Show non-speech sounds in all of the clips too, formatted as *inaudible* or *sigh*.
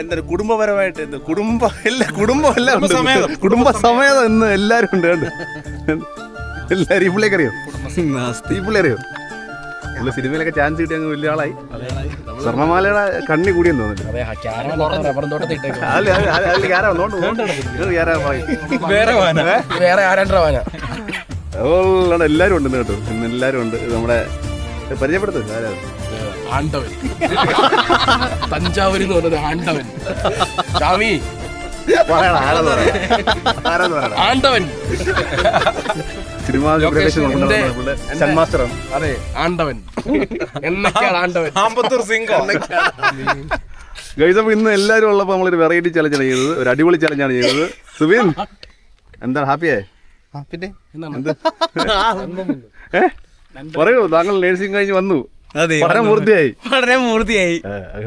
എന്താ കുടുംബപരമായിട്ട് എന്ത് കുടുംബ എല്ലാ കുടുംബം എല്ലാം ഉണ്ട്. കുടുംബ സമേതം ഇന്ന് എല്ലാരും ഉണ്ട് കണ്ട്? എല്ലാരും ഈ പുള്ളിയൊക്കെ അറിയോ? ഈ പുള്ളി അറിയോ? പുള്ളി സിനിമയിലൊക്കെ ചാൻസ് കിട്ടി അങ്ങ് വലിയ ആളായി. സ്വർണമാലയുടെ കണ്ണി കൂടിയെന്ന് തോന്നുന്നു. എല്ലാരും ഉണ്ട് കേട്ടോ. ഇന്ന് എല്ലാരും ഉണ്ട്. നമ്മുടെ പരിചയപ്പെടുത്തു ആരാ? ആണ്ടവൻ. തഞ്ചാവൂർ എന്ന് പറഞ്ഞത് ആണ്ടവൻ. സ്വാമി ആണ്ടവൻ. സിനിമാ അതെ ആണ്ടവൻ. എന്നൊക്കെയാണ് ആണ്ടവൻ. ആമ്പത്തൂർ സിംഗോ. ഗൈസ് അപ്പൊ ഇന്ന് എല്ലാരും ഉള്ളപ്പോ നമ്മളൊരു വെറൈറ്റി ചലഞ്ചാണ് ചെയ്തത്. ഒരു അടിപൊളി ചലഞ്ചാണ് ചെയ്തത്. സുബിൻ എന്താണ് ഹാപ്പിയായി പിന്നെ? എന്ത്? ഏ? പറയൂ താങ്കൾ നേഴ്സിംഗ് കഴിഞ്ഞ് വന്നു. പഠനം പൂർത്തിയായി. വളരെ മൂർത്തിയായി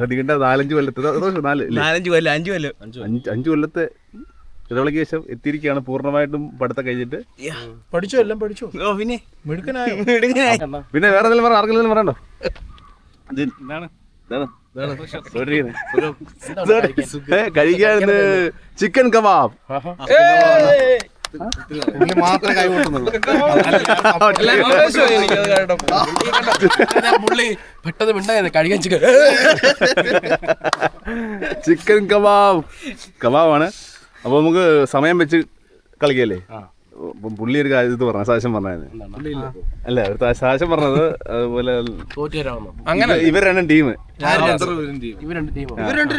നിങ്ങളുടെ നാലഞ്ച് കൊല്ലത്തെ. നാല് നാലഞ്ച് കൊല്ലം അഞ്ചു കൊല്ലം. അഞ്ച് അഞ്ച് കൊല്ലത്തെ ഇടവേളയ്ക്ക് ശേഷം എത്തിയിരിക്കുകയാണ്. പൂർണമായിട്ടും പഠിത്തം കഴിഞ്ഞിട്ട്. പഠിച്ചോ എല്ലാം പഠിച്ചോ? ഓ പിന്നെ. മിടുക്കനായോ? പിന്നെ വേറെ എന്തെങ്കിലും പറ ആർക്കെങ്കിലും പറയണ്ടോ? കഴിക്കാൻ ചിക്കൻ കബാബ്. മാത്രമേ കൈ കൊട്ടുന്നുള്ളൂ പുള്ളി പെട്ടെന്ന് മിണ്ടായിരുന്നു. കഴിക്കാൻ ചിക്കൻ ചിക്കൻ കബാബ് കബാബാണ് അപ്പൊ നമുക്ക് സമയം വെച്ച് കളിക്കല്ലേ? അപ്പം പുള്ളി ഒരു കാര്യം ഇത് പറഞ്ഞ സാശം പറഞ്ഞായിരുന്നു. അല്ല ഒരു സാശം പറഞ്ഞത് അതുപോലെ അങ്ങനെ. ഇവർ രണ്ടും ടീം.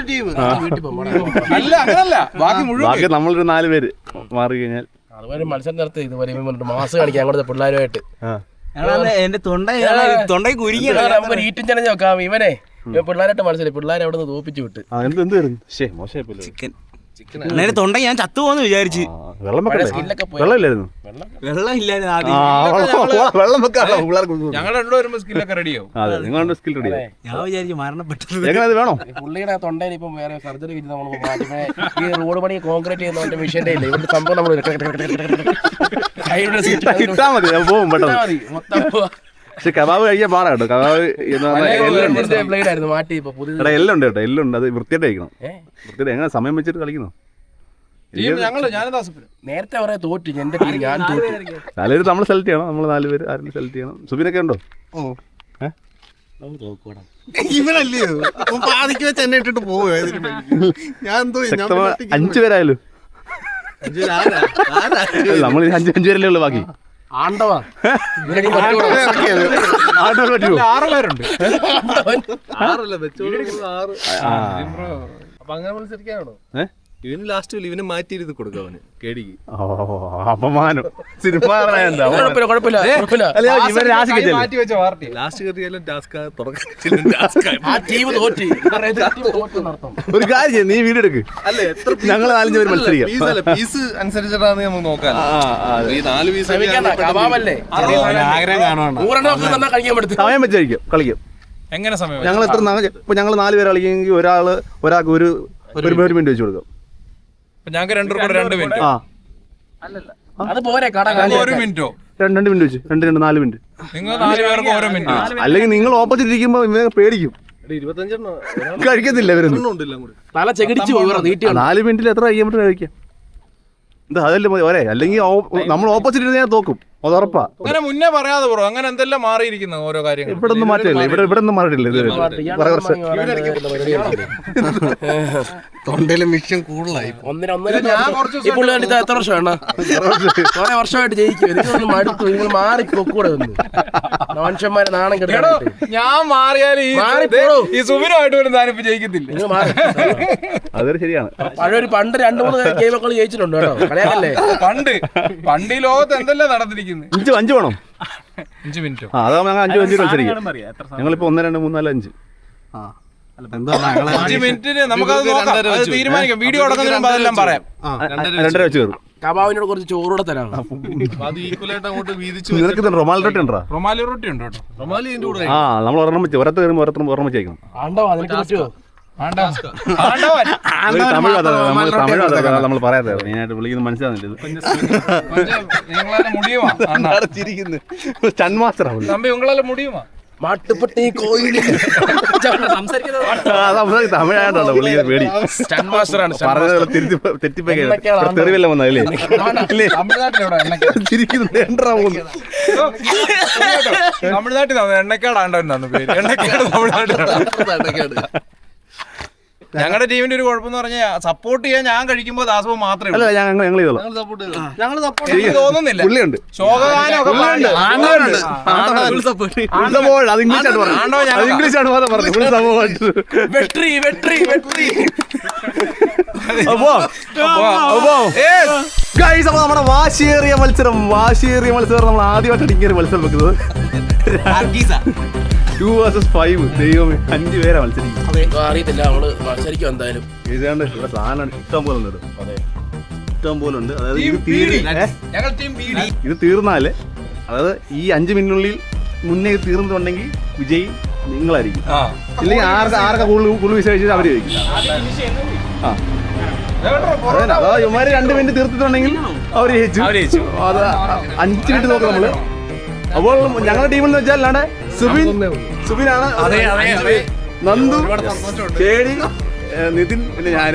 ടീം? പോകുമ്പോൾ അല്ല ബാക്കി മുഴുവൻ ബാക്കി നമ്മളൊരു നാല് പേര് മാറി കഴിഞ്ഞാൽ അതുപോലെ മത്സരം നടത്തി ഇതുപോലെ പറഞ്ഞിട്ട് മാസ് കാണിക്കാൻ അങ്ങോട്ട് പിള്ളേരുമായിട്ട്. എന്റെ തൊണ്ട തൊണ്ട കുരുങ്ങി നമുക്ക് ഈറ്റും ചലഞ്ച് നോക്കാം ഇവനെ പിള്ളേരായിട്ട് മനസ്സിലായി പിള്ളേരെ അവിടെ നിന്ന് തോപ്പിച്ചു വിട്ട്. എന്ത് എന്ത് വരുന്നു ശേ മോശമായിപ്പോല്ലോ ചിക്കൻ അന്നേരം തൊണ്ട ഞാൻ ചത്തുപോന്ന് വിചാരിച്ച്. ഞങ്ങളുടെ വെള്ളം വെക്കണ്ടേ സ്കില്ലൊക്കെ പോയി. വെള്ളം ഇല്ലായിരുന്നു വെള്ളം ഇല്ലായിരുന്നു ആ, വെള്ളം- വെള്ളം വെക്കാണോ പിള്ളേർക്ക് കൊടുക്കും. ഞങ്ങൾ രണ്ടു വരുമ്പോ സ്കില്ലൊക്കെ റെഡിയാവും അതെ നിങ്ങളുടെ സ്കിൽ റെഡി ഞാൻ വിചാരിച്ചു മരണപ്പെട്ടത്. എങ്ങനെ വേണോ? പുള്ളിയുടെ തൊണ്ടയിൽ ഇപ്പം വേറെ സർജറി നമ്മൾ മാറ്റിമേ ഈ റോഡ് പണി കോൺക്രീറ്റ് ചെയ്യുന്നവന്റെ മിഷന്റെ ഇല്ല? ഇവരുടെ സംഭവം നമ്മൾ കൈയുടെ സീറ്റ് മതി അത് പോവും പെട്ടെന്ന്. മതി മൊത്തം പക്ഷെ കബാബ് കഴിക്കാൻ പാടാ കേട്ടോ കബാബ് എന്ന് പറഞ്ഞാൽ എല്ലുണ്ട്. മാറ്റി ഇപ്പൊ കേട്ടോ എല്ലുണ്ട്. അത് വൃത്തിയായിട്ട് കഴിക്കണം? വൃത്തിയായിട്ട് എങ്ങനെ സമയം വെച്ചിട്ട് കളിക്കുന്നു? നേരത്തെ പറയാ തോറ്റു എന്റെ ടീം ഞാൻ തോറ്റു. നാലുപേര് നമ്മൾ സെലക്ട് ചെയ്യണം. നമ്മൾ നാല് പേര് ആരെങ്കിലും സെലക്ട് ചെയ്യണം. സുബിനൊക്കെ ഉണ്ടോ? ഇവനല്ലയോ പാതിക്ക് വെച്ച് എന്നെ ഇട്ടിട്ട് പോവോ ഞാൻ എന്തോ ശക്തമായ അഞ്ചു പേരായാലും. നമ്മൾ അഞ്ച് അഞ്ചു പേരല്ലേ ഉള്ളു ബാക്കി. ആണ്ടവാ. ഇവനെ ടീം ആട്ടോട് പറ്റുമോ ആറ് പേരുണ്ട്. ആ. അപ്പൊ അങ്ങനെ മത്സരിക്കാനാണോ? ഏ? ഇവന് ലാസ്റ്റ് ഇവന് മാറ്റിയിരുന്ന് കൊടുക്കും അവന് കേടിക്ക്. ഓ അപമാനം. സിനിമ മാറ്റി ലാസ്റ്റ് കയറിയാലും ടാസ്ക് ഒരു കാര്യം നീ വീഡിയോ എടുക്ക്. അല്ല എത്ര ഞങ്ങൾ നാലഞ്ച് പേര് മത്സരിക്കാം. പീസ് അല്ല പീസ് അനുസരിച്ചിട്ടാണ് നമുക്ക് നോക്കാം. ഈ നാല് പീസ് ആഗ്രഹം കാണുവാണ്. സമയം വെച്ചായിരിക്കും കളിക്കും. എങ്ങനെ സമയം ഞങ്ങൾ എത്ര ഞങ്ങൾ നാല് പേര് കളിക്കുമെങ്കിൽ ഒരാൾ ഒരാൾക്ക് ഒരു ഒരു ഒരു മിനിറ്റ് വെച്ച് കൊടുക്കാം. ഞങ്ങൾക്ക് രണ്ടു കൂടെ രണ്ട് മിനിറ്റ് ആ. അത് പോരെ കട ഒരു മിനിറ്റോ രണ്ട് രണ്ട് മിനിറ്റ് വെച്ച്. രണ്ട് രണ്ട് നാല് മിനിറ്റ് നിങ്ങൾ നാല് പേർക്ക് ഓരോ ആ, മിനിറ്റ് അല്ലെങ്കിൽ നിങ്ങൾ ഓപ്പോസിറ്റ് ഇരിക്കുമ്പോ ഇവനെ പേടിക്കും. കഴിക്കത്തില്ല ഇവരൊന്നും. തല ചെകിടിച്ച് പോയി നീട്ടി നാല് മിനിറ്റിൽ എത്ര കഴിക്കാൻ പറ്റും കഴിക്കാം. എന്താ അതല്ലേ മതി ഒരേ അല്ലെങ്കിൽ ഓ- നമ്മൾ ഓപ്പോസിറ്റ് ഇരുന്ന് ഞാൻ തോക്കും. അത് ഉറപ്പാ അങ്ങനെ മുന്നേ പറയാതെ ബ്രോ അങ്ങനെ എന്തെല്ലാം മാറിയിരിക്കുന്നു ഓരോ കാര്യങ്ങൾ ഇവിടെ ഒന്നും മാറ്റില്ല ഇവിടെ ഇവിടെ ഒന്നും കുറച്ച് തൊണ്ടയിലെ മിഷൻ കൂടുതലായി. എത്ര വർഷമാണ് കുറെ വർഷമായിട്ട് ജയിക്കും. മടുത്തു. നിങ്ങൾ മാറി പൊക്കൂടെ ഒന്ന്. മനുഷ്യന്മാരെ നാണം എടോ ഞാൻ മാറിയാലും ഈ സുബിനുമായിട്ട് ഒരു താനിപ്പ് ജയിക്കത്തില്ല. നിങ്ങൾ മാറി. അതൊരു ശരിയാണ്. പഴയൊരു പണ്ട് രണ്ടു മൂന്ന് ഗെയിമൊക്കെ ജയിച്ചിട്ടുണ്ട് കേട്ടോ. കളിയാക്കല്ലേ? പണ്ട് പണ്ട് ഈ ലോകത്ത് എന്തെല്ലാം അഞ്ച് അഞ്ച് വേണം. അഞ്ച് മിനിറ്റോ? ആ അതാ ഞങ്ങൾ അഞ്ച് അഞ്ച് മത്സരിക്കും ഞങ്ങളിപ്പോ ഒന്ന് രണ്ട് മൂന്ന് നാല് അഞ്ച്. അഞ്ചു മിനിറ്റിന് നമുക്കത് നോക്കാം. അത് തീരുമാനിക്കാം. വീഡിയോ അടക്കുന്നതിന് അതെല്ലാം പറയാം. ആ, രണ്ടര വെച്ച് കയറും കബാവിനോട് കുറച്ച് ചോറൂടെ തരാം അത് ഈക്വലായിട്ട് അങ്ങോട്ട് വീതിച്ചു നിനക്ക് റൊട്ടി ഉണ്ടോ? റൊമാലി റൊട്ടി ഉണ്ട് റൊമാലി കൂടെ ആ നമ്മൾ ഒരെണ്ണം വെച്ച് ഒരത്ത് കയറുമ്പോൾ ഒരത്തും ഒരെണ്ണം വെച്ച് ആണ്ടോ? അതിനെ പറ്റുമോ *laughs* നമ്മൾ പറയാതെ ആണ്ടോ വിളിക്കുന്നത് മനസ്സിലാകുന്നില്ല തെറിവല്ല വന്നല്ലേ തമിഴ്നാട്ടിൽ എണ്ണക്കാട് തമിഴ്നാട്ടിലാണ് ഞങ്ങളുടെ ടീമിന്റെ ഒരു കുഴപ്പം എന്ന് പറഞ്ഞാൽ സപ്പോർട്ട് ചെയ്യാൻ ഞാൻ കഴിക്കുമ്പോൾ ദാസവും മാത്രമേ അല്ല ഉള്ളൂ ഞങ്ങൾ ഞങ്ങൾ ചെയ്തോളാം. ഞങ്ങൾ സപ്പോർട്ട് എനിക്ക് തോന്നുന്നില്ല. പുള്ളിയുണ്ട്. ശോകഗാനമൊക്കെ പാടി. ആണ്ടവനുണ്ട്. ഉത്സവമാണ്. അത് ഇംഗ്ലീഷ് ആണ് പറഞ്ഞത്. ആണ്ടവൻ അത് ഞങ്ങൾക്കാ. ഇംഗ്ലീഷ് ആണ് മാത്രം പറഞ്ഞത് ഉത്സവമായിട്ട് വെട്രി വെട്രി വെട്രി. അപ്പോ അപ്പോ Yes. ഗൈസ് അപ്പൊ നമ്മുടെ വാശിയേറിയ മത്സരം. വാശിയേറിയ മത്സരം നമ്മൾ ആദ്യമായിട്ടാണ് ഇങ്ങനെ ഒരു മത്സരം വെക്കുന്നത്. ടു വേഴ്സസ് ഫൈവ് ദൈവമേ അഞ്ച് പേരാ മത്സരിക്കും അറിയത്തില്ല നമ്മൾ മത്സരിക്കും എന്തായാലും. ഏതാണ്ട് ഇവിടെ സാധനം ഇഷ്ടം പോലെ ഉണ്ട് അതെ. ഇഷ്ടം പോലെ ഉണ്ട്. അതായത് ഇത് ബി ഇത് തീർന്നാൽ അതായത് ഈ അഞ്ച് മിനിറ്റിനുള്ളിൽ മുന്നേ ഇത് തീർന്നിട്ടുണ്ടെങ്കിൽ വിജയ് നിങ്ങളായിരിക്കും. ആ. ഇല്ലെങ്കിൽ ആർക്ക് ആർക്കാ കൂടുതൽ കൂടുതൽ വിശേഷിച്ച് അവർ ചോദിക്കും. ആ. അതാ ഇവന്മാര് രണ്ട് മിനിറ്റ് തീർത്തിട്ടുണ്ടെങ്കിൽ അവർ ജയിച്ചു. അവർ ജയിച്ചു. അത് അഞ്ച് മിനിറ്റ് നോക്കാം നമ്മൾ. അപ്പോൾ ഞങ്ങളുടെ ടീമിൽ എന്ന് വെച്ചാൽ അല്ലാണ്ട് സുബിൻ സുബിനാണ്. നന്ദു ചേടി നിതിൻ പിന്നെ ഞാൻ.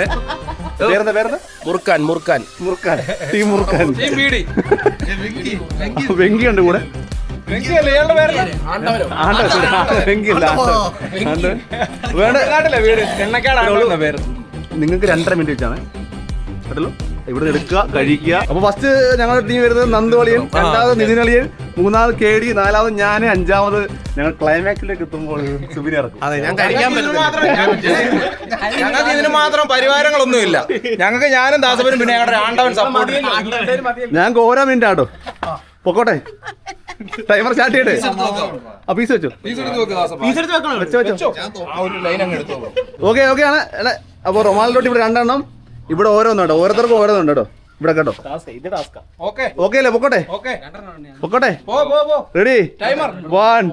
പേരെന്താ പേരെന്താ? മുറുക്കാൻ മുറുക്കാൻ. മുറുക്കാൻ. ടീ മുറുക്കാൻ. *laughs* വെങ്കി. ഉണ്ട് കൂടെ നിങ്ങൾക്ക് രണ്ടര മിനിറ്റ് വെച്ചാണ്. കേട്ടല്ലോ? ഇവിടെ എടുക്കുക കഴിക്കുക. അപ്പൊ ഫസ്റ്റ് ഞങ്ങളുടെ ടീം വരുന്നത് നന്ദുവളിയൻ രണ്ടാമത് നിതിൻ അളിയൻ മൂന്നാമത് കെ ഡി നാലാമത് ഞാൻ അഞ്ചാമത് ഞങ്ങൾ ക്ലൈമാക്സിലേക്ക് എത്തുമ്പോൾ സുബിൻ ഇറക്കും. അതെ ഞാൻ കഴിക്കാൻ ഇതിന് മാത്രം ഞങ്ങൾക്ക് ഇതിന് മാത്രം പരിവാരങ്ങളൊന്നുമില്ല ഞങ്ങൾക്ക് ഞാനും ദാസപനും പിന്നെ ഞങ്ങളുടെ ആണ്ടവൻ സപ്പോർട്ട് ഞങ്ങൾക്ക് ഓരോ മിനിറ്റ് ആട്ടോ. പൊക്കോട്ടെ. ടൈമർ സ്റ്റാർട്ട് ചെയ്യട്ടെ? ആ പീസ് വെച്ചോ? വെച്ചോ വെച്ചോ. ആ ഒരു ലൈൻ അങ്ങ് എടുത്തോ ഓക്കെ ഓക്കെ ആണ്. അപ്പൊ റൊമാലിലോട്ട് ഇവിടെ രണ്ടെണ്ണം. ഇവിടെ ഓരോന്നും കേട്ടോ ഓരോരുത്തർക്കും ഓരോന്നും കേട്ടോ ഇവിടെ കേട്ടോ ഓക്കെ ഓക്കെ അല്ലേ പൊക്കോട്ടെ ഓക്കെ പൊക്കോട്ടെ പോ പോ പോ ready timer one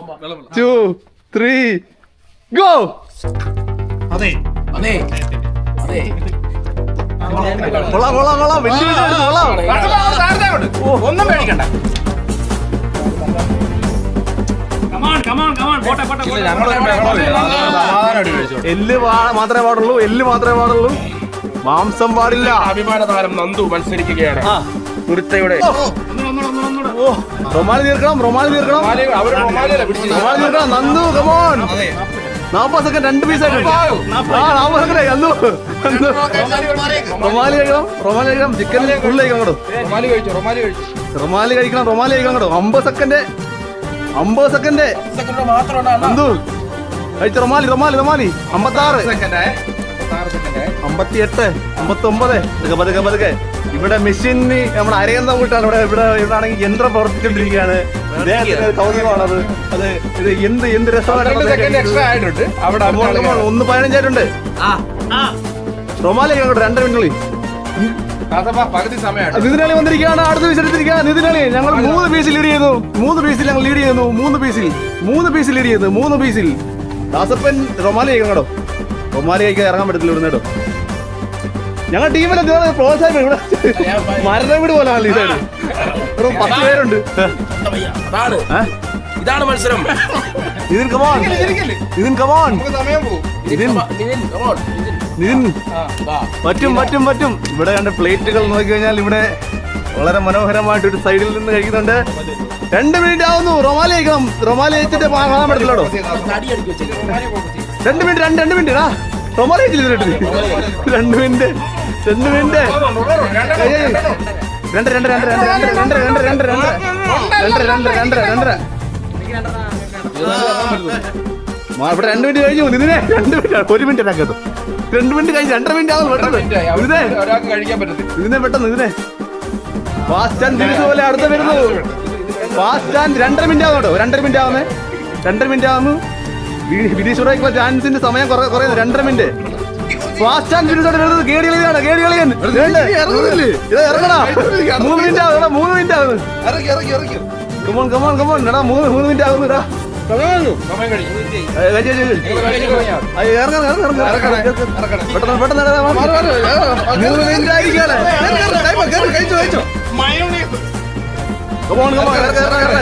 two three go അതെ അതെ കൊള്ളാം കൊള്ളാം കൊള്ളാം വലിയ കൊള്ളാം ഒന്നും പേടിക്കണ്ട. എല്ല് മാത്രമേ പാടുള്ളൂ എല്ല് മാത്രമേ പാടുള്ളൂ മാംസം പാടില്ല. അഭിമാന താരം നന്ദു മത്സരിക്കുകയാണ്. തുരുത്തയുടെ റൊമാലി തീർക്കണം റൊമാലി തീർക്കണം. റൊമാലി- തീർക്കണം. Nandu come on. നാപ്പത് സെക്കൻഡ് രണ്ട് പീസ് ആയിട്ട് നാപ്പത് സെക്കൻഡ്. റൊമാലി കഴിക്കണം റൊമാലി കഴിക്കണം. ചിക്കൻ ഫുള്ള് കഴിക്കണം റൊമാലി കഴിച്ചോ? റൊമാലി കഴിച്ചു? റൊമാലി കഴിക്കണം റൊമാലി കഴിക്കണം അമ്പത് സെക്കൻഡ്. അമ്പത് സെക്കൻഡ്. നന്ദു. കഴിച്ച റൊമാലി റൊമാലി റൊമാലി. അമ്പത്താറ്. സെക്കൻഡ്. അമ്പത്തി എട്ട് അമ്പത്തി ഒമ്പത് പതുക്കെ പതുക്കെ പതുക്കെ. ഇവിടെ മെഷീൻ നമ്മുടെ അരയന്തം കൂട്ടാണ്. ഇവിടെ ഇവിടെ ഇവിടെ ആണെങ്കിൽ യന്ത്രം പ്രവർത്തിച്ചുകൊണ്ടിരിക്കുകയാണ് കൗതുകമാണത്. അത് ഇത് എന്ത് എന്ത് രസമാണ് ഒന്ന് പതിനഞ്ചായിട്ടുണ്ട്. റൊമാലി കേട്ടോ രണ്ടര മിനിറ്റ് നിതിനാളി വന്നിരിക്കുകയാണ്. അടുത്ത പീസ് എടുത്തിരിക്കുക. നിതിനാളി ഞങ്ങൾ മൂന്ന് പീസിൽ ലീഡ് ചെയ്യുന്നു മൂന്ന് പീസിൽ ഞങ്ങൾ ലീഡ് ചെയ്യുന്നു. മൂന്ന് പീസിൽ മൂന്ന് പീസിൽ ലീഡ് ചെയ്യുന്നു മൂന്ന് പീസിൽ ദാസപ്പൻ റൊമാലി കേട്ടോ റൊമാലി കഴിക്കാൻ ഇറങ്ങാൻ പറ്റത്തില്ല ഇവിടുന്ന് കേട്ടോ. ഞങ്ങൾ ടീമിലെ പ്രോത്സാഹനം ഇവിടെ മരണ വീട് പോലെ നല്ല ഇതാണ് ഇവിടെ പത്ത് പേരുണ്ട്? ഇതാണ് മത്സരം. Nithin come on Nithin come on Nithin. പറ്റും പറ്റും പറ്റും. ഇവിടെ കണ്ട പ്ലേറ്റുകൾ നോക്കി കഴിഞ്ഞാൽ ഇവിടെ വളരെ മനോഹരമായിട്ട് ഒരു സൈഡിൽ നിന്ന് കഴിക്കുന്നുണ്ട്. രണ്ട് മിനിറ്റ് ആവുന്നു. റൊമാലി കഴിക്കണം. റൊമാലി കഴിച്ചിട്ട് കാണാൻ വെച്ചേക്ക്. രണ്ട് മിനിറ്റ് രണ്ട് രണ്ട് മിനിറ്റ് ആ. രണ്ട് മിനിറ്റ് രണ്ട് മിനിറ്റ്. രണ്ട് രണ്ട് രണ്ട് രണ്ട് രണ്ട് രണ്ട് രണ്ട് രണ്ട് രണ്ട് രണ്ട് രണ്ട് രണ്ട് ഇവിടെ രണ്ട് മിനിറ്റ് കഴിഞ്ഞു ഇതിനെ രണ്ട് മിനിറ്റ് ഒരു മിനിറ്റ് കേട്ടോ രണ്ട് മിനിറ്റ് കഴിഞ്ഞ് രണ്ടര മിനിറ്റ് ആവുന്നു പെട്ടെന്ന് ഇതിനെ പെട്ടെന്ന് ഇതിനെ ഫാസ്റ്റ് ആൻഡ് തിരിച്ചു പോലെ അടുത്ത വരുന്നു ഫാസ്റ്റ് ആൻഡ് രണ്ടര മിനിറ്റ് ആവുന്നുണ്ടോ രണ്ടര മിനിറ്റ് ആവുന്നേ രണ്ടര മിനിറ്റ് ആവുന്നു വിനീശ്വറ ചാൻസിന്റെ സമയം കുറെ കുറെ രണ്ടര മിനിറ്റ് ഫാസ്റ്റ് ആൻഡ് ഫിനിഷോട്ട് എഴുതുന്നത് ഗേഡി കളിയാണ് ഗേഡി കളിയാണ് ഇറങ്ങണ മൂന്ന് മിനിറ്റ് ആകും മൂന്ന് മിനിറ്റ് ആകുന്നു കമോൺ കമോൺ കമോൺ എടാ മൂന്ന് മൂന്ന് മിനിറ്റ് ആകുന്നു എടാ പെട്ടെന്ന് പെട്ടെന്ന് ഇറക്കണം ഇറക്കണം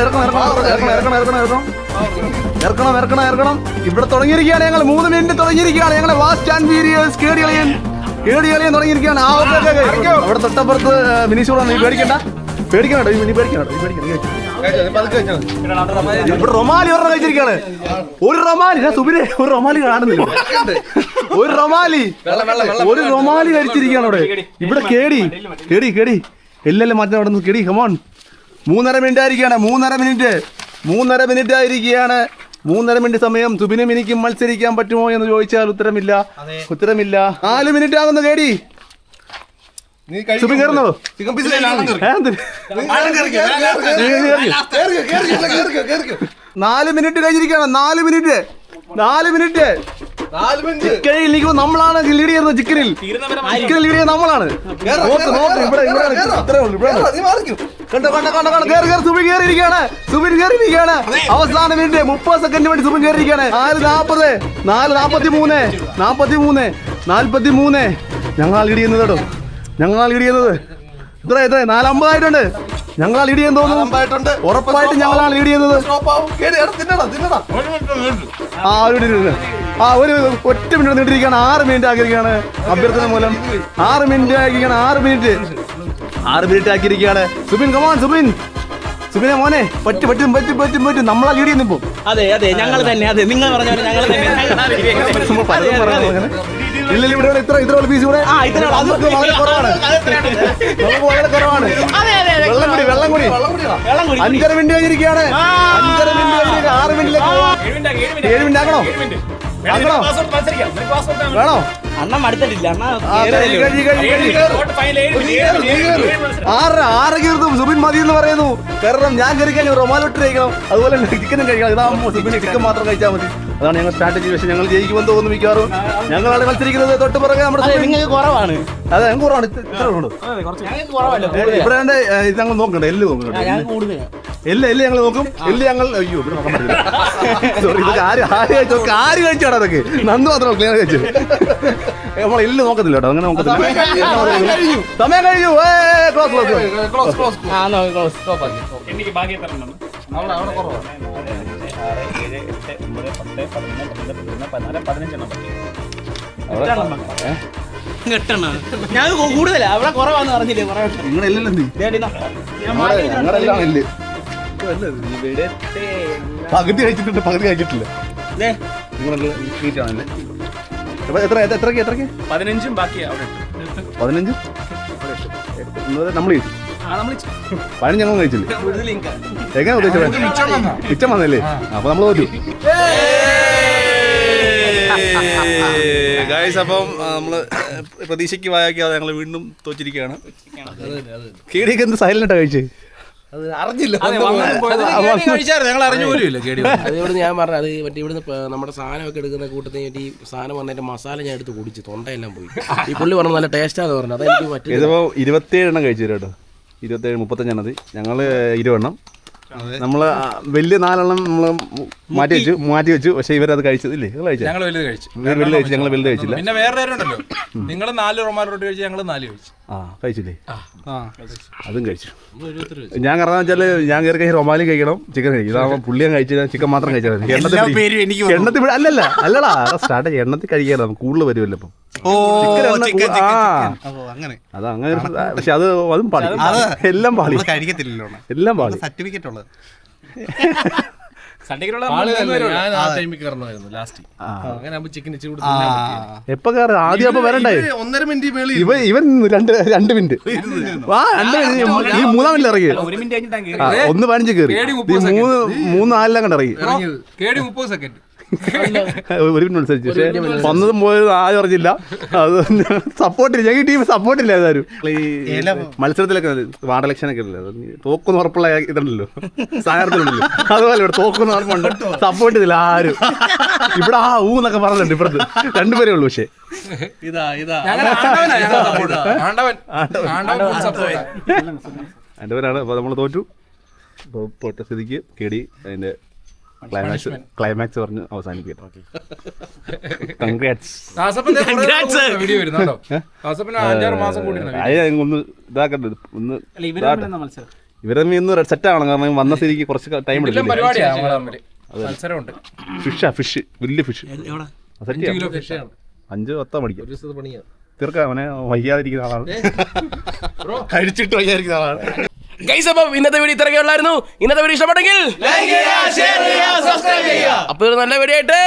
ഇറക്കണം ഇറക്കണം ഇറക്കണം ഇറക്കണം ഇറക്കണം ഇറക്കണം ഇറക്കണം. ഇവിടെ തുടങ്ങിയിരിക്കുകയാണ് ഞങ്ങൾ. മൂന്ന് മിനിറ്റ് തുടങ്ങിയിരിക്കുകയാണ്. ഞങ്ങളെ വാസ്റ്റ് ആൻഡ് വീരിയേഴ്സ് കേടി കളിയൻ കേടി കളിയൻ തുടങ്ങിയിരിക്കുകയാണ്. ആ അവിടെ തൊട്ടപ്പുറത്ത് മിനിഷൂറാണ് നീ പേടിക്കണ്ട. പേടിക്കണോ ഇനി പേടിക്കണോ പേടിക്കണം ഇവിടെ റൊമാലി ഒരെണ്ണം കഴിച്ചിരിക്കാണ് ഒരു റൊമാലി ഞാൻ സുബിനെ ഒരു റൊമാലി കാണുന്നില്ല. ഒരു റൊമാലി ഒരു റൊമാലി കഴിച്ചിരിക്കാണ് അവിടെ. ഇവിടെ കേടി കേടി കേടി. എല്ലാം മാറ്റം അവിടെ നിന്ന് കേടി ഹമോൺ മൂന്നര മിനിറ്റ് ആയിരിക്കുകയാണ് മൂന്നര മിനിറ്റ്. മൂന്നര മിനിറ്റ് ആയിരിക്കുകയാണ്. മൂന്നര മിനിറ്റ് സമയം സുബിനും എനിക്കും മത്സരിക്കാൻ പറ്റുമോ എന്ന് ചോദിച്ചാൽ ഉത്തരമില്ല. ഉത്തരമില്ല. നാല് മിനിറ്റ് ആകുന്നു കേടി സുബിൻ കയറുന്നോ ചിക്കൻ? നാല് മിനിറ്റ് കഴിഞ്ഞിരിക്കുകയാണ്. മിനിറ്റ് നാല് മിനിറ്റ്. നാല് മിനിറ്റ്. ചിക്കനിൽ നിൽക്കുമ്പോൾ നമ്മളാണ് ലീഡ് ചെയ്യുന്നത് ചിക്കനിൽ ചിക്കനിൽ ലീഡ് ചെയ്യുന്നത് നമ്മളാണ്. നോക്ക് നോക്ക് ഇവിടെ ഇത്രേ ഉള്ളൂ ഇവിടെ കണ്ടോ കണ്ടോ കണ്ടോ കണ്ടോ. കേറി കേറി സുബിൻ കേറിയിരിക്കുകയാണ്. സുബിൻ കേറിയിരിക്കുകയാണ്. അവസാന മിനിറ്റ് മുപ്പത് സെക്കൻഡ് വേണ്ടി സുബിൻ കയറിയിരിക്കാണ് നാല് നാപ്പത് നാല് നാപ്പത്തി മൂന്ന് നാപ്പത്തി മൂന്ന് നാല്പത്തി മൂന്ന് ഞങ്ങളാ ലീഡ് ചെയ്യുന്നത് കേട്ടോ. ഞങ്ങളാ ലീഡ് ചെയ്യുന്നത്. ഇത്ര എത്ര നാലമ്പതായിട്ടുണ്ട്. ഞങ്ങളാ ലീഡ് ചെയ്യാൻ തോന്നുന്നു. ഉറപ്പായിട്ടും ഞങ്ങളാണ് ലീഡ് ചെയ്യുന്നത്. ആ ഒരു മിനിറ്റ് ഇരുന്ന്. ആ ഒരു ഒറ്റ മിനിറ്റ് നീട്ടിരിക്കുകയാണ് ആറ് മിനിറ്റ് ആക്കിയിരിക്കുകയാണ് അഭ്യർത്ഥന മൂലം. ആറ് മിനിറ്റ് ആക്കിയിരിക്കുകയാണ് ആറ് മിനിറ്റ്. ആറ് minute ആക്കിയിരിക്കുകയാണ്. Subin come on Subin. സുബിനെ മോനെ പറ്റും പറ്റും പറ്റും പറ്റും പറ്റും. നമ്മളാ ലീഡ് ചെയ്യുന്നു അതെ അതെ ഞങ്ങൾ തന്നെ അതെ നിങ്ങൾ പറഞ്ഞ ഞങ്ങൾ. ഇല്ല ഇവിടെ ഇത്ര ഇത്ര ഫീസ് കൂടെ? നമുക്ക് വളരെ കുറവാണ്. നമുക്ക് വളരെ കുറവാണ്. വെള്ളം കൂടി വെള്ളം കൂടി. അഞ്ചര മിനിറ്റ് കഴിഞ്ഞിരിക്കുകയാണ് അഞ്ചര മിനിറ്റ് കഴിഞ്ഞിരിക്കുകയാണ് ആറ് മിനിറ്റിലേക്ക് പോവാം. ഏഴ് മിനിറ്റ് ആക്കണോ? വേണോ. അണ്ണ കഴി. ആറ് ആറ് കീർത്തും സുബിൻ മതി എന്ന് പറയുന്നു. കാരണം ഞാൻ കയറി കഴിഞ്ഞു റൊമാലോട്ട് കഴിക്കണം. അതുപോലെ ചിക്കനും കഴിക്കണം. ഇതാകുമ്പോൾ സുബിൻ ചിക്കൻ മാത്രം കഴിച്ചാൽ മതി. അതാണ് ഞങ്ങൾ സ്ട്രാറ്റജി പക്ഷെ ഞങ്ങൾ ജയിക്കുമെന്ന് തോന്നുന്നു മിക്കവാറും. ഞങ്ങളാണ് മത്സരിക്കുന്നത് തൊട്ട് പുറകെ നമ്മുടെ നിങ്ങൾക്ക് കുറവാണ്. അതെ ഞങ്ങൾ കുറവാണ്. ഇത്ര- ഞങ്ങൾക്ക് ഇവിടെ ഇത് നോക്കണ്ട എല്ലാം നോക്കണ്ട. ഞങ്ങൾക്ക് എല്ലാം എല്ലാം ഞങ്ങൾ നോക്കും. എല്ലാം ഞങ്ങൾ അയ്യോ സോറി ഇതൊക്കെ ആര് കഴിച്ചു? അതൊക്കെ നന്ദി മാത്രം ക്ലിയർ കഴിച്ചു. നമ്മൾ എല്ലാം നോക്കത്തില്ല അങ്ങനെ നോക്കത്തില്ല. സമയം കഴിഞ്ഞു. ക്ലോസ് ക്ലോസ് ക്ലോസ് ഞാൻ കൂടുതലാ. അവിടെ കുറവാന്ന് പറഞ്ഞില്ലേ കുറവാണ് നിങ്ങളെല്ലാം ഞങ്ങളെല്ലാം ഇല്ലേ. പകുതി കഴിച്ചിട്ടുണ്ട് പകുതി കഴിച്ചിട്ടില്ല. എത്ര എത്ര- എത്രക്ക് എത്രക്ക്? പതിനഞ്ചും ബാക്കി അവിടെ പതിനഞ്ച്? നമ്മൾ പതിനഞ്ച് ഞങ്ങൾ കഴിച്ചില്ലേ? എങ്ങനെ ഉദ്ദേശിച്ചത്? മിച്ചം വന്നല്ലേ? അപ്പൊ നമ്മൾ തോറ്റു ഗായ്സ് അപ്പം നമ്മൾ പ്രതീക്ഷയ്ക്ക് വായാക്കിയാതെ ഞങ്ങൾ വീണ്ടും തോച്ചിരിക്കുകയാണ് കീടിയൊക്കെ എന്ത് സൈലന്റ് കഴിച്ച്? അത് അറിഞ്ഞില്ല. ഞങ്ങൾ അറിഞ്ഞു പോലും ഇല്ല അത് ഇവിടുന്ന് ഞാൻ പറഞ്ഞു അത് മറ്റേ ഇവിടുന്ന് നമ്മുടെ സാധനമൊക്കെ എടുക്കുന്ന കൂട്ടത്തിൽ ഈ സാധനം വന്നതിന്റെ മസാല ഞാൻ എടുത്ത് കുടിച്ച് തൊണ്ടയെല്ലാം പോയി. ഈ പുള്ളി പറഞ്ഞു നല്ല ടേസ്റ്റാന്ന് പറഞ്ഞു അതെനിക്ക് പറ്റില്ല ഇതിപ്പോ ഇരുപത്തിയേഴ് എണ്ണം കഴിച്ചു തരും കേട്ടോ. ഇരുപത്തേഴ് മുപ്പത്തഞ്ചെണ്ണത് ഞങ്ങൾ ഇരുപെണ്ണം നമ്മൾ ആ വലിയ നാലെണ്ണം നമ്മൾ മാറ്റി വെച്ചു മാറ്റി വെച്ചു. പക്ഷെ ഇവരത് കഴിച്ചതില്ലേ? നിങ്ങൾ കഴിച്ചു ഞങ്ങൾ വലുത് കഴിച്ചു. ഇവർ വലുത് കഴിച്ചു ഞങ്ങൾ വലുത് കഴിച്ചില്ല. പിന്നെ വേറെ നിങ്ങൾ നിങ്ങൾ നാല് റൊമാൽ റൊട്ടി കഴിച്ചു ഞങ്ങൾ നാല് കഴിച്ചു. ആ. കഴിച്ചില്ലേ? അതും കഴിച്ചു. ഞാൻ കാരണം വെച്ചാൽ ഞാൻ കയറി കഴിഞ്ഞാൽ റൊമാലി കഴിക്കണം ചിക്കൻ കഴിക്കും ഇതാകുമ്പോൾ പുള്ളിയും കഴിച്ചു ചിക്കൻ മാത്രം കഴിച്ചാൽ മതി. എണ്ണത്തിൽ എണ്ണത്തിൽ അല്ലല്ല അല്ലടാ സ്റ്റാർട്ട് എണ്ണത്തിൽ കഴിക്കാൻ നമുക്ക് കൂടുതൽ വരുമല്ലോ ഇപ്പം. ഓ ചിക്കൻ എണ്ണ ചിക്കൻ ഓ അങ്ങനെ. അത് അങ്ങനെ പക്ഷെ അത് അതും പാളി. എല്ലാം പാളി. കഴിക്കത്തില്ലല്ലോ. എല്ലാം പാളി. സർട്ടിഫിക്കറ്റ് ഉള്ളത്. *laughs* എപ്പോ കയറി ആദ്യം അപ്പൊ വരണ്ടേ ഒന്നര മിനിറ്റ് ഇവൻ ഇവൻ രണ്ട് രണ്ട് മിനിറ്റ് ആ രണ്ട് മിനിറ്റ് ഈ മൂന്നാം മിനിറ്റ് ഇറങ്ങി. ഒന്ന് പതിനഞ്ച് കയറി മുപ്പത് മൂന്ന് മൂന്ന് നാലിലാം കണ്ടിറങ്ങി കേടി മുപ്പത് സെക്കൻഡ് ഒരു മിനിറ്റ് അനുസരിച്ച് പക്ഷേ വന്നതും പോയത് ആരും അറിഞ്ഞില്ല. അത് സപ്പോർട്ടില്ല ഞങ്ങൾ ടീം സപ്പോർട്ടില്ല ഏതായാലും. മത്സരത്തിലൊക്കെ വാർഡ് ഇലക്ഷൻ ഒക്കെ ഇല്ലേ തോക്കുന്ന ഉറപ്പുള്ള ഇതുണ്ടല്ലോ. സ്ഥാനാർത്ഥികളുണ്ടല്ലോ അതുപോലെ ഇവിടെ തോക്കുന്ന ഉറപ്പുണ്ട്. സപ്പോർട്ട് ചെയ്തില്ല ആരും. ഇവിടെ ആ ഊ എന്നൊക്കെ പറഞ്ഞിട്ടുണ്ട് ഇപ്പുറത്ത്. രണ്ടുപേരേ ഉള്ളൂ പക്ഷേ. ഇതാ ഇതാ. ഞങ്ങൾ ആണ്ടവനാ ഞങ്ങൾ ആണ്ടവൻ. ആണ്ടവൻ. full support. രണ്ടുപേരാണ്. അപ്പോൾ നമ്മൾ തോറ്റു. തോറ്റ സ്ഥിതിക്ക് കേടി അതിന്റെ ക്ലൈമാക്സ് ക്ലൈമാക്സ് പറഞ്ഞ് അവസാനിക്കട്ടെ കൺഗ്രാറ്റ്സ് വീഡിയോ വരുന്നുണ്ടോ ദാസപ്പൻ അഞ്ചാറ് മാസം കൂടി ഒന്ന് ഇതാക്കണ്ട ഒന്ന് അല്ല മത്സരം? ഇവരെ തമ്മിൽ ഒന്ന് സെറ്റ് ആണ് കാരണം വന്ന സ്ഥിതിക്ക് കുറച്ച് ടൈം എടുക്കും ഫിഷാ ഫിഷ് വലിയ ഫിഷ് അഞ്ച് പത്തോ മണിക്കും തീർക്കാം അവനെ വയ്യാതിരിക്കുന്ന ആളാണ്. *laughs* കഴിച്ചിട്ട് വയ്യാതിരിക്കുന്ന ആളാണ്. ഗൈസ് അപ്പം ഇന്നത്തെ വീഡിയോ ഇത്രയൊക്കെ ഉള്ളായിരുന്നു. ഇന്നത്തെ വീഡിയോ ഇഷ്ടപ്പെട്ടെങ്കിൽ അപ്പൊ ഒരു നല്ല വീഡിയോ ആയിട്ട്